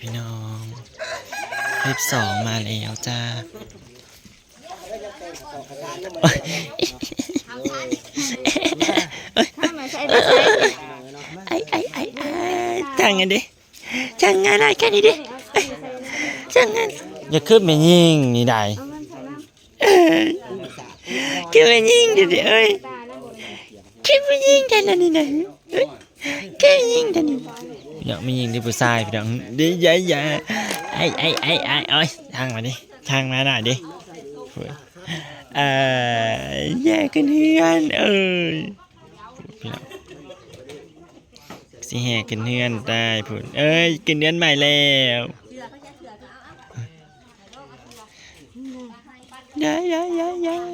พี่น้องคลิปสองมาแล้วจ้าโอ๊ยถ้ามาใช้ได้ใช้ไอ้ไอ้ไอ้ไอ้ช่างกันดิช่างงานอะไรแค่นี้ดิช่างงานอย่าขึ้นไปยิงนี่ได้เอามันใส่ยขึ้นไปยิงดิดิเอ้ยขึ้นไปยิงแค่นั้นนี่นะเอ้ยแค่ยิงแค่นี้ อยากไม่ยิงดิผู้ชายพี่น้องดิอย่าอย่ไอ้ไอ้ไอ้ไอ้เอ้ยช่างมาดิช่างมาหน่อยดิเออแยกกันเฮือนเอ้ยพี่น้องสิแห่กันเฮือนได้พุ่นเอ้ยกินเดือนใหม่แล้วยายยายยาย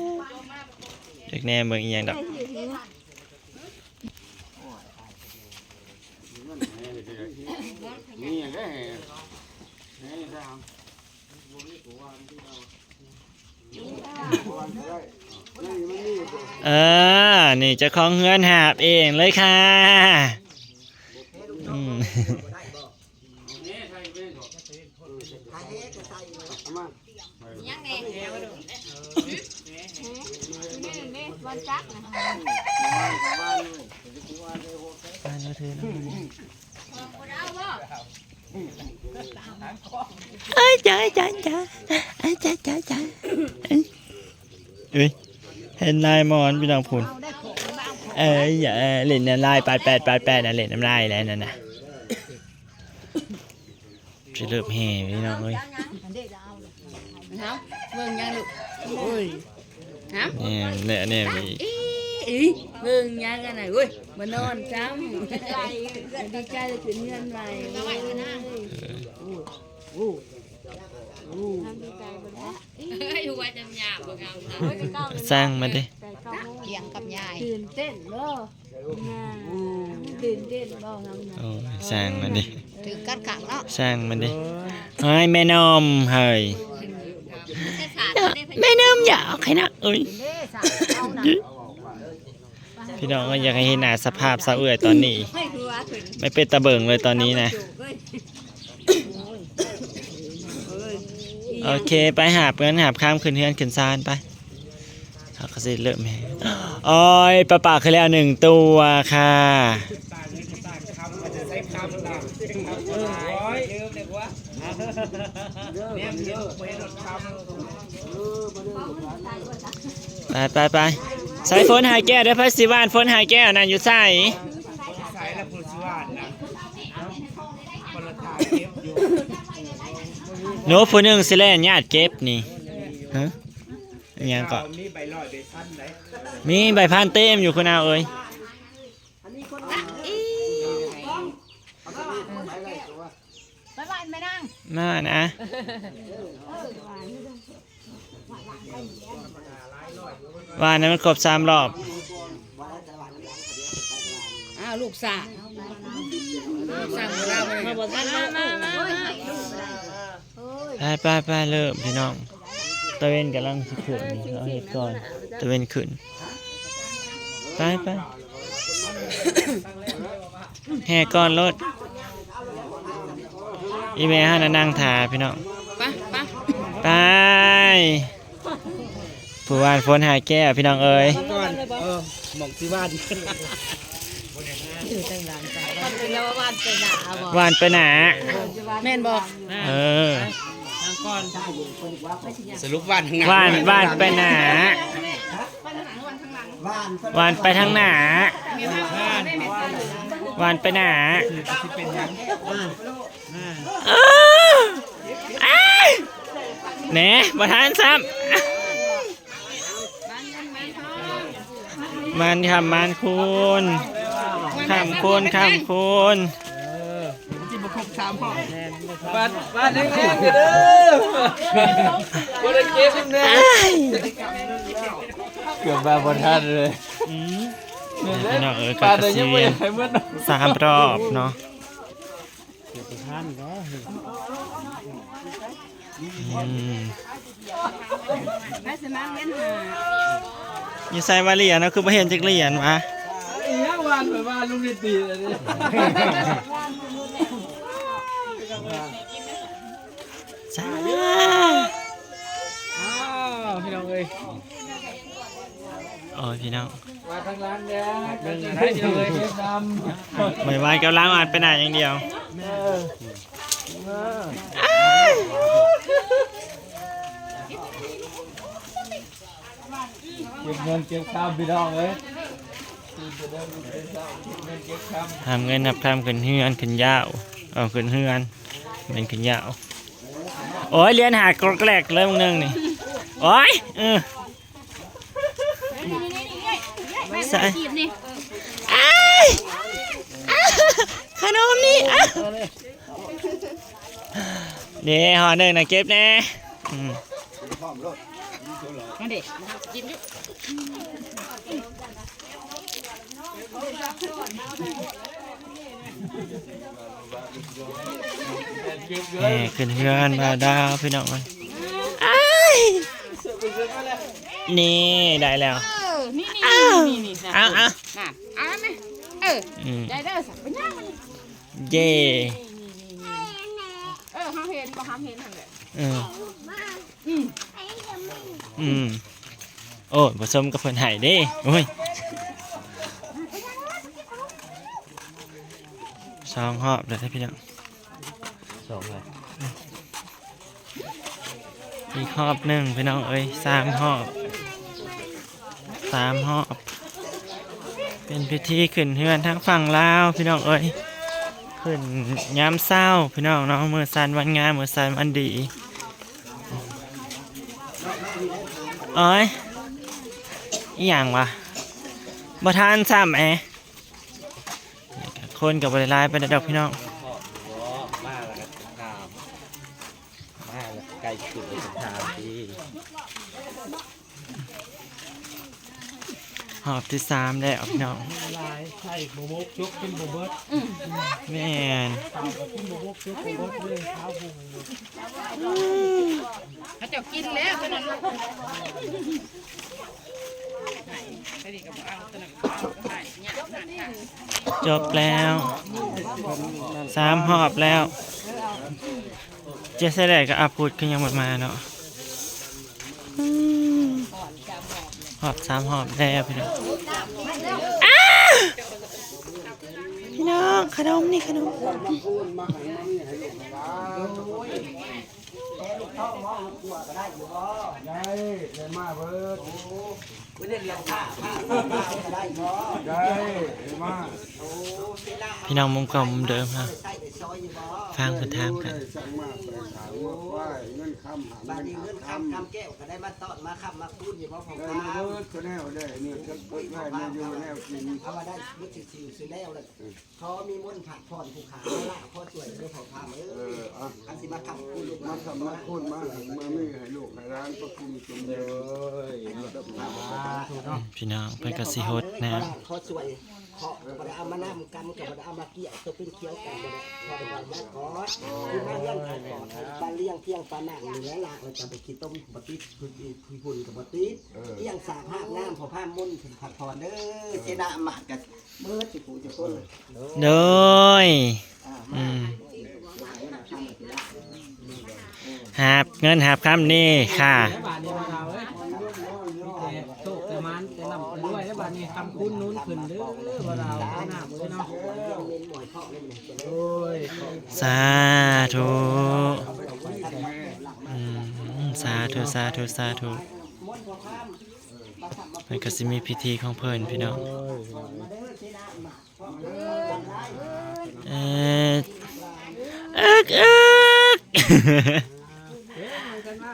เด็กแน่เมืองอีหยังดอก เออ นี่จะคล้องเฮือนหาบเองเลยค่ะ อืมนี่บอลจักนะบ้านเราเธอเนะเอ้ยจ้าจ้าจ้าเอ้ยจ้าจ้าจ้าเอ้ยเอ้ยเห็นลายมอนพี่น้องพูนเอ้ยอย่าเล่นน้ำลายแปดแปดแปดแปดนะเล่นน้ำลายแล้วนั่นนะ จะเริ่มแห่พี่น้องเอ้ยเนาะเบิ่งยังลูกโอ้ยฮะเนี่ยเนี่ยเนี่ยมีอีอีเบิ่งยังกันไหนเว้ยมานอนจ้ำดีใจดีใจจะถึงเงินใหม่แล้วไหวกันนะทำดีใจบนนี้เฮ้ยว่าจะหยาบบ่งามนะโอ้ยเก้าสร้างมาดิแต่ เก้าโมงเถียงกับยายตื่นเต้นเด้อน่าตื่นเต้นบ่ทำนะโอ้ยสร้างมาดิถึงกัดขังเนาะสร้างมันดิเฮ้ยแม่นมเฮ้ยแค่ขาดได้แม่นมอยากให้นะเอ้ยเด้สาวเอานะพี่น้องก็อยากให้เห็นหน้าสภาพสาวเอื่อยตอนนี้ไม่คือว่าถึงไม่เป็นตะเบิงเลยตอนนี้นะ เว้ย โอเคไปหาบเงินหาบข้ามขึ้นเฮือนขึ้นซานไป เขาก็สิเริ่มแห่โอ้ยปลาปากคือแล้วหนึ่งตัวค่ะไปไปไปใส่ฝนหายแก้วได้อพัสิวานฝนหายแก้วนั่นอยู่ใส่สายและผู้ชวานนะคนละทางเก็บอยู่หนูผู้หนึ่งสิแล่นญาติเก็บนี่ฮะ อิหยังก็ มีใบลอยใบพันไหนมีใบพานเต็มอยู่คุณเอาเอ้ยไปบ้านไม่นั่งมานะว่านั้นมันครบสามรอบ อ้าวลูกสาวสั่งเรามาบ่ทันมามามา ไปไปไปเริ่มพี่น้อง ตะเวนกำลังสิขึ้นนี่เอาเห็ดก่อนตะเวนขึ้นไปไปแห่ก่อนรถอีเมลฮานะนั่งทาพี่น้องไปไปไปผู้วานฝนหายแก้วพี่น้องเอ้ยก่อนเออหมองที่บ้านแล้วว่าวันเป็นหนาบ่วานไปหนาแม่นบ่เออทาง ก่อนสรุปวันทางวานวานไปหนาวานไปทางหนาวานไปหนาที่เป็นยังอ้าวอ้ายแหน่ประธานซ้ำมันทำมันคุณคำคุณคำคุณที่บุคคล สามห้องบ้านบ้านแห้งๆเด้อบ่ได้เก็บแน่อ้ายเกือบมาบ่ทันเลยอืมพี่น้องเอ๋ยปลากับแต่กระยังเซีไม่ยนให้เมื่อสามรอบเนาะอืมไปสมัครเรียนหาอยู่ใส่มาเหรียญเนาะคือไม่เห็นจักเหรียญวะอีหยังวันไปบ้านลุงนิตีเลย นี่จ้าอ้าวพี่น้องเอ้ยโอ้ยพี่น้องมาทางร้านเด้อเบิ่งอะไรพี่น้องเอ้ยเชฟดำไม่ไหวกำลังอ่านไปไหนอย่างเดียวเก็บเงินเก็บข้ามพี่น้องเอ้ยตื่นจะได้เก็บข้ามเก็บเงินเก็บข้ามทำเงินนับคำขึ้นเฮือนขึ้นยาวเอาขึ้นเฮือน เป็นขยาวโอ้ยเรียนหากรกแรกเลยมึงนึงนี่โอ้ยเออใส่จีบนี่อ้ายอ้ขนมนี่อ้าวเดี๋ยวห่อหนึ่งนะเก็บแน่อืม มาเด็กกินดิ เก็บเงิ แหนม่ขึ้นเฮือนมาดาวพี่น้องมันอ้ายนี่ได้แล้วเออนี่นี่อ้าวนี่นี่นี่เอาเอาน่ะเอาไหมเอออืมได้เด้อสักไปย่างมันเย่เออห้ามเห็นบ่ห้ามเห็นหั่นแหละอืมอืมอืมโอ้ยผสมกับเพิ่นไห้เด้โอ้ยสองหอบเลยนะพี่น้อง สองเลยอีกหอบหนึ่งพี่น้องเอ้ยสามหอบสามหอบ เป็นพิธีขึ้นเฮือนทั้งฝั่งลาวพี่น้องเอ้ยขึ้นยามเศร้าพี่น้องเนาะมือสันวันงามมือสันวันดีเอ้ยอหย่างวะบ่ทานซ้ำแอคนกับบริลายไปดอกพี่น้อง มาแล้วก็ถามมาแล้วใกล้ขึ้นไปถามที่ ห อบที่สามแล้วพี่น้องลายใช่โบโบกชุกขึ้นโบเบิร์ตแม่นเต่ากับขึ้นโบโบกชุกโบเบิร์ตเลยเท้าพุงเขาเจะกินแล้วตัวนั้นลูกไปดิกับเอาตัวนั้นเอาก็ให้เนี่ยนั่นค่ะจบแล้วสามหอบแล้ว เจสแลกกับอาพูดก็ยังหมดมาเนาะอืม หอบสามหอบแล้วพี่น้องอ้าพี่น้องขนมนี่ขนมพี่น้องมุมเก่ามุมเดิมครับฟังเพิ่นถามกัน คำหาบาดนี้เงินคำคำแก้วก็ได้มาตอดมาขับมาพูดอยู่เพราผมได้มาเบิดก็แนวได้นี่ยจะเปิดได้เนี่อยู่แนวกินเอามาได้มุดสิสิวซื้อแล้วเลยพอมีมุ่นผัดผ่อนผูกขาล่าพ่อสวยเรื่องของพามเอออันสิมาขับพูดลูกมามาทำมาพูดมาให้มาไม่ให้ลูกให้ร้านประคุมจุ่มเลยพี่น้องเพิ่นกสิฮดนะพ่อสวย เคาะก็ได้เอามาน้ำกำก็ได้เอามาเกี่ยวตัวเป็นเคี้ยวกันก็ได้พอได้มาขอคือมาเลี้ยงกันก่อนปลาเลี้ยงเที่ยงปลาหนังนี่แหละล่ะเราจะไปกินต้มบะติดคือคือหุ่นกับบะติดเที่ยงสาภาพน้ำพอผ้ามุ่นถึงผัดพรเด้อเจดาหมาดกันเบิดสิปูจะต้นโดยอ่าอืมหาบเงินหาบคำนี่ค่ะ โตกแต่มันแต่ลำด้วยแล้วบาทนี้คำคุ้นนู้นขึ้นเด้อว่าเราเอาหน้ามือเนาะเมนหมอยเข้าเลยเนี่ยโอ้ยสาธุอืมสาธุสาธุสาธุมุ่นพอข้ามมาขับมาเพิ่นก็สิมีพิธีของเพิ่นพี่น้องเด้อเจดาหมาดพร้อมเด้อได้เอ่อเอิกเอิก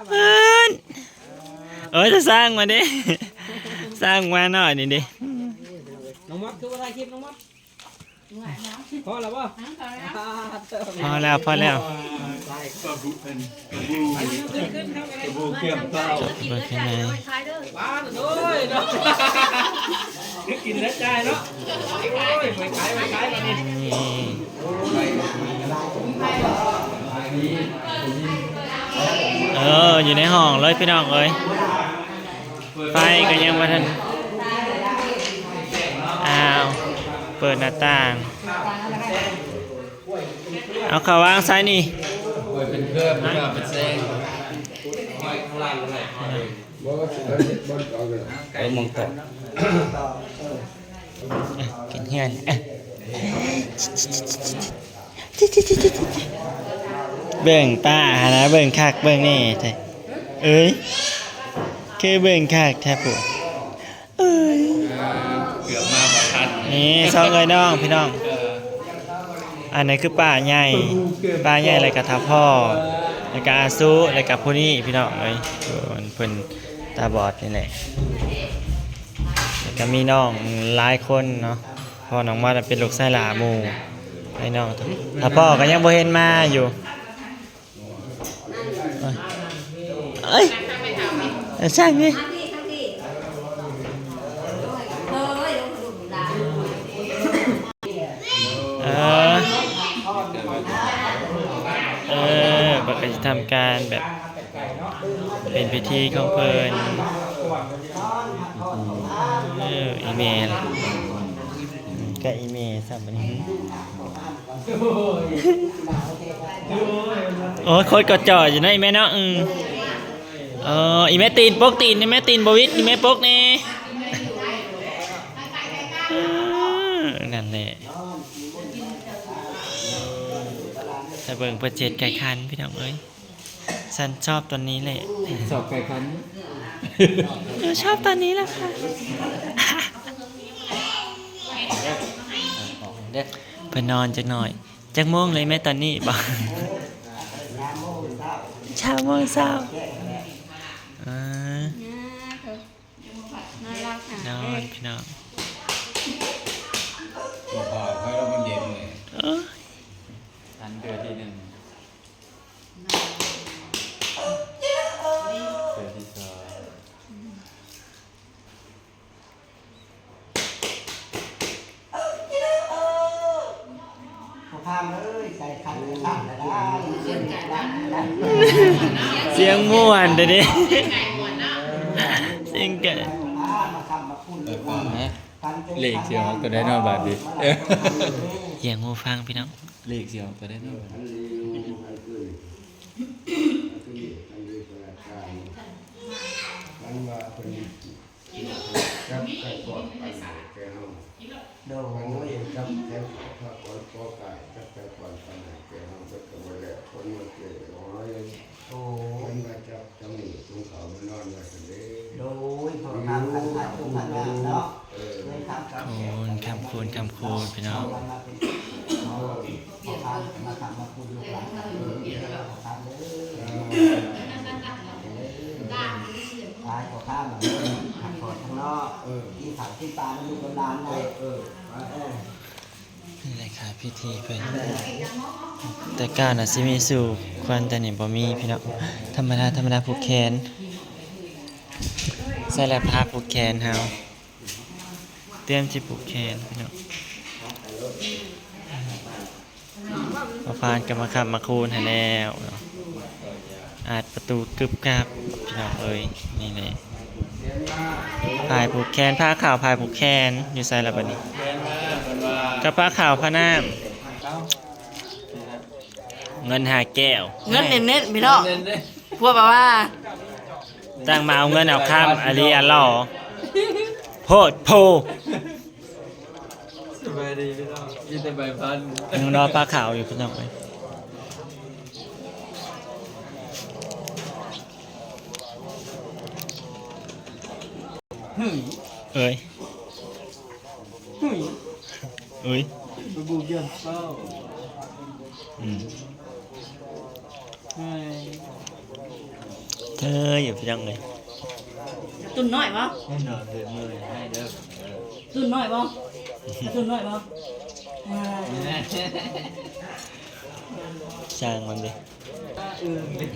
เพิ่น โอ้ยจะสร้างมาดิสร้างมาหน่อยนี่ดิน้องมัดคือว่าถ่ายคลิปน้องมัดพอแล้วป่ะพอแล้วพอแล้วจบเบิกแค่ไหนบ้านโอ้ยเนาะกินแล้วใจเนาะโอ้ยไม่ขายไม่ขายแบบนี้นี่เอออยู่ในห้องเลยพี่น้องเอ้ย ไฟก็ยังมาทันอ้าว เปิดหน้าต่าง เอาเขาวางซ้ายนี่เป่วยเป็นเครื่องไม่ว่าเป็นแซงไม่ข้างล่างเลยบ่สิได้บ่เอากันไอ้มองตกอะกินเฮือนอะเบิ่งป้าหานะเบิ่งคักเบิ่งนี่แท้เอ้ย คือเบิ่งคักแท้ปุ๊เอ้ยเกือบมาประทันนี่ซองเอ้ยน้องพี่น้องอันนี้คือป้าใหญ่ป้าใหญ่อะไรกับทับพ่อแล้วก็อาซุแล้วก็ผู้นี้พี่น้องเอ้ยเพิ่นเพิ่นตาบอดนี่แหละแล้วก็มีน้องหลายคนเนาะพ่อน้องมาเป็นลูกไส้หลาหมู่ไอ้น้องถ้าพ่อก็ยังบ่เห็นมาอยู่เอ้ย เอ้ยช่างนี่เออเออบักก็จะทำการแบบเป็นพิธีของเพิ่นเอออีเมลก็อีเมลสัมบันนี้โอ้ยโคตรกดจ่ออยู่นะอีแม่เนาะอืม เอออีแม่ตีนปกตีนอีแม่ตีนบวิดอีแม่ปกนี่เออนั่นแหละถ้าเบิ่งเปิดเจ็ดไก่คันพี่น้องเอ้ยฉันชอบตัวนี้แหละสอบไก่คันหนูชอบตัวนี้แหละค่ะเพื่อนนอนจักหน่อยจักโมงเลยแม่ตอนนี้บอกเช้าโมงเช้าอ่า น่ารักค่ะ นอนพี่น้องพอค่อยเรามันเย็นเลยเอ้ยทันเดือนที่หนึ่งเดือนที่สองพอพามเลยใส่คันคันแล้วได้เสียงไก่บ้านเสียงม่วนเด้อดิเสียงไก่ มาทำมาพูดเลยว่า เลขเสียงออกตัวได้นอกบาทดิเสียงหูฟังพี่น้อง เลขเสียงออกตัวได้นอกบาทอันนี้ให้ขึ้นอันนี้อันนี้เป็นอาการมันว่าเป็นกับกับก่อนปัญหาแกเฮาโดมันยเองกับแค่พระก่อนก็กายกับแต่ก่อนปัญหาแกเฮาก็ก็บ่ได้คนมาเกิดน้อยโอ้มันมาจับจมูกตรงเขามันนอนไว้ซั่นเด้โดยพอทำคันคันตรงคันงามเนาะ เออเลยทำโคูณคำคูณคำคูณพี่น้องทำมาทำมาพูดลูกหลายตายก็ข้ามแบบขับอดข้างนอกที่ถังที่ตามันอยู่บนลานเลยนี่แหละค่ะพิธีเพิ่นแต่การน่ะสิมีสู่ควันแต่นี่บ่มีพี่น้องธรรมดาธรรมดาผูกแขนใส่แล้วผ้าผูกแขนเฮา เตรียมสิผูกแขนพี่น้องมาพานกันมาขับมาคูนให้แล้วเนาะอาจประตูกึบกับพี่น้องเอ้ยนี่แหละพายผูกแขนผ้าขาวพายผูกแขนอยู่ใส่ละบัดนี้กับผ้าขาวผ้าน้ำเงินหาแก้ว เงินเน้นๆพี่น้องพวกแบบว่าตั้งมาเอาเงินเอาข้ามอาลีอัลลอฮ์ โพดโพสบายดีพี่น้องกินแต่ใบพันยังรอผ้าขาวอยู่พี่น้องเอ้ยเอ้ยเอ้ยไปบุกยันเป้าอืมให้เธออยู่พี่น้องเลย ตุนน้อยบ่ให้นอนเดือนเลยให้เด้อตุนน้อยบ่ตุนน้อยบ่อ่าช่างมันดิ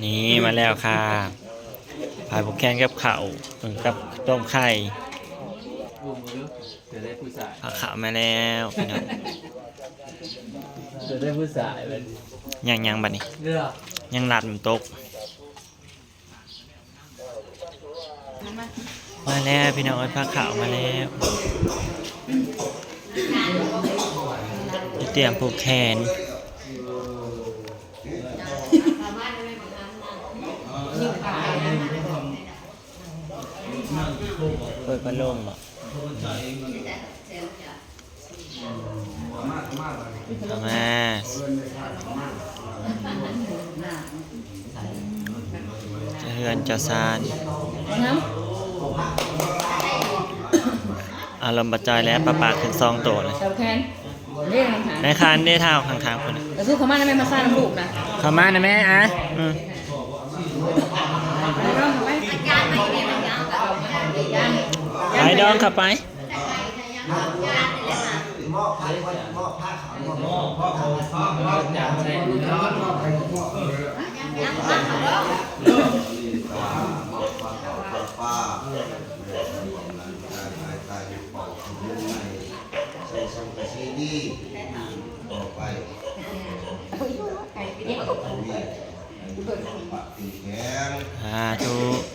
นี่มาแล้วค่ะพายผูกแขนกับข้าวกับต้มไข่บุกมาดูจะได้ผู้ชายผักขาวมาแล้วพี่น้องจะได้ผู้ชายเป็นยังยังบัดนี้เลือกยังหลัดมันตก มาแล้วพี่น้องผ้าขาวมาแล้วเตรียมผูกแขนเปิดพัดลมอะทำไมจะเฮือนจะซานน้ำ อารมณ์บัดจอยแล้วปลาปากถึงซองโตเลยำเจ้าแคนเรียกคำถามในคานได้เท่าข้างๆคนน่ะแต่สู้เขามาได้ไหมมาฆ่าน้ำลูกนะเข้ามานะแม่อะอืมไปร้องทำไมไปดองขับไปมอบผ้าไว้มอบผ้าขาวมอบผ้าขาว ป้าการหายใจปอดถึงในใส่ส่งก ที่ต่อไปนี่ปฏิแข็งสาธุใ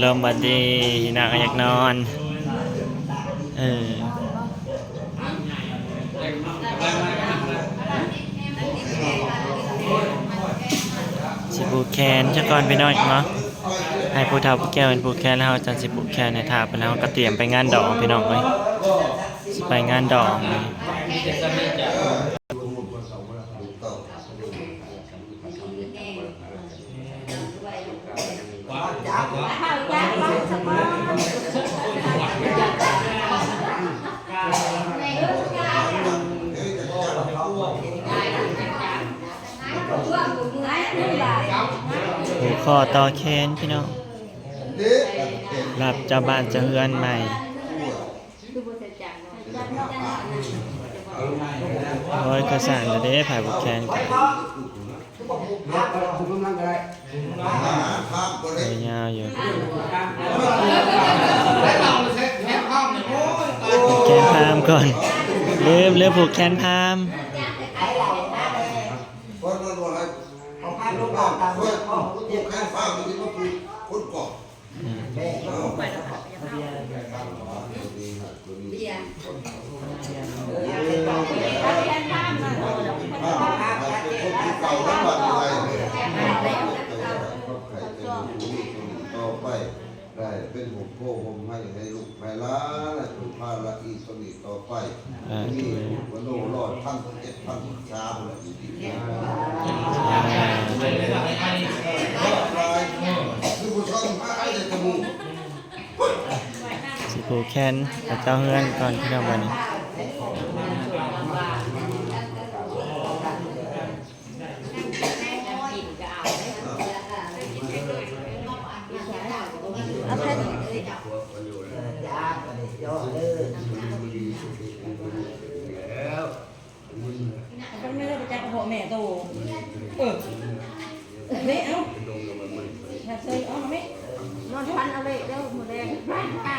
อารมบัดดีนักอยากนอน เออสิผูแขนจะก่อนไปน่อยเนาะให้ผู้เฒ่าผู้แก่เป็นผูกแขนแล้วเราจะสิผูกแขนในทาไปแล้วก็เตรียมไปงานดองพี่น้องไว้สไปงานดอง ผูกคอต่อแขนพี่น้องรับเจ้าบ้านจะเฮือนใหม่โอ้ยกระสั่งแล้วเด้ผ่ายผูกแขนกันยาวอยู่แขนพามก่อนลืมลืมผูกแขนพาม ลูกออกตามเรื่อพ่อผู้แข่งฟ้ามันก็คือคนเกาะแม่ต่อไปได้ เป็นหัวโพผมให้ให้ลูกให้ล้านและถูกพาละอีสนิทต่อไปนี่วันโลรอดพันเจ็ดพันชามเลยอีกทีคือผู้ชมให้ได้จมูกสิผูกแขนกับเจ้าเฮือนก่อนพี่น้องวันนี้ ยาก็ได้ย่อเด้อ ก็ไม่ได้ไปจับพ่อแม่โตเออไม่เอาถ้าเคยเอาไหม นอนพันเอาเลยเด้อหมดแรงพันอะ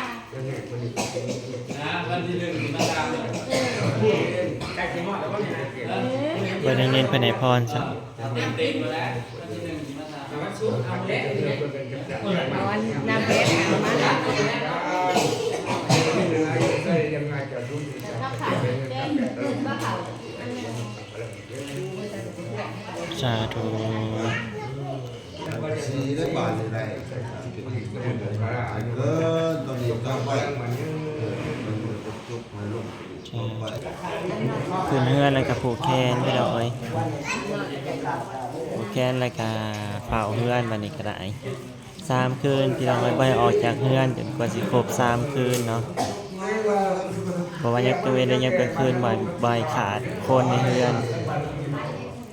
วันที่หนึ่งมาตามเลย เบอร์เน้นๆภายในพ รสักเต็มมาแล้ววันที่หนึ่งมาตามเอาอันน้ำเพชรมาแล้วถ้าขายแดงขึ้นก็ขายสาธุสีได้บาทอะไรเออตอนนี้ต้องไป คืนเฮือนแล้วกับผูกแขนพี่น้องเอ้ยผูกแขนแล้วก็เฝ้าเฮือนวันนี้ก็ได้สามคืนพี่น้องเอ้ยบ่ให้ออกจากเฮือนจนกว่าสิครบสามคืนเนาะเพราะว่ายักตัวเวนได้ยักกลางคืนบ่อยบ่อยขาดคนในเฮือน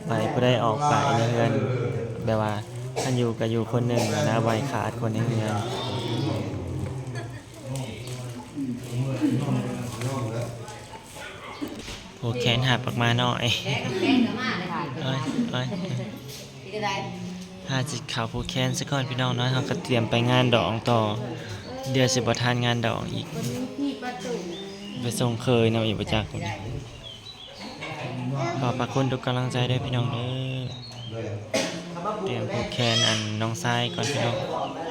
บ่อยผู้ใดออกไปในเฮือนแบบว่าท่านอยู่ก็อยู่คนหนึ่งนะบ่อยขาดคนในเฮือน ผูกแขนหักออกมาหน่อยแม่กับมาเลยค่ะเอ้ยเอ้ยที่ก็ได้ถ้าจิตข่าวผูกแขนซะก่อนพี่น้องเนาะเขาก็เตรียมไปงานดองต่อ เดือนสิบทานงานดองอีก ที่ประตูไปส่งเคยนำอีกประจักษ์ขอบพระคุณทุกกำลังใจด้วยพี่น้องเด้อเลยคำว่าบุเตรียมญผูกแขนอันน้องทรายก่อนพี่น้องบอกมา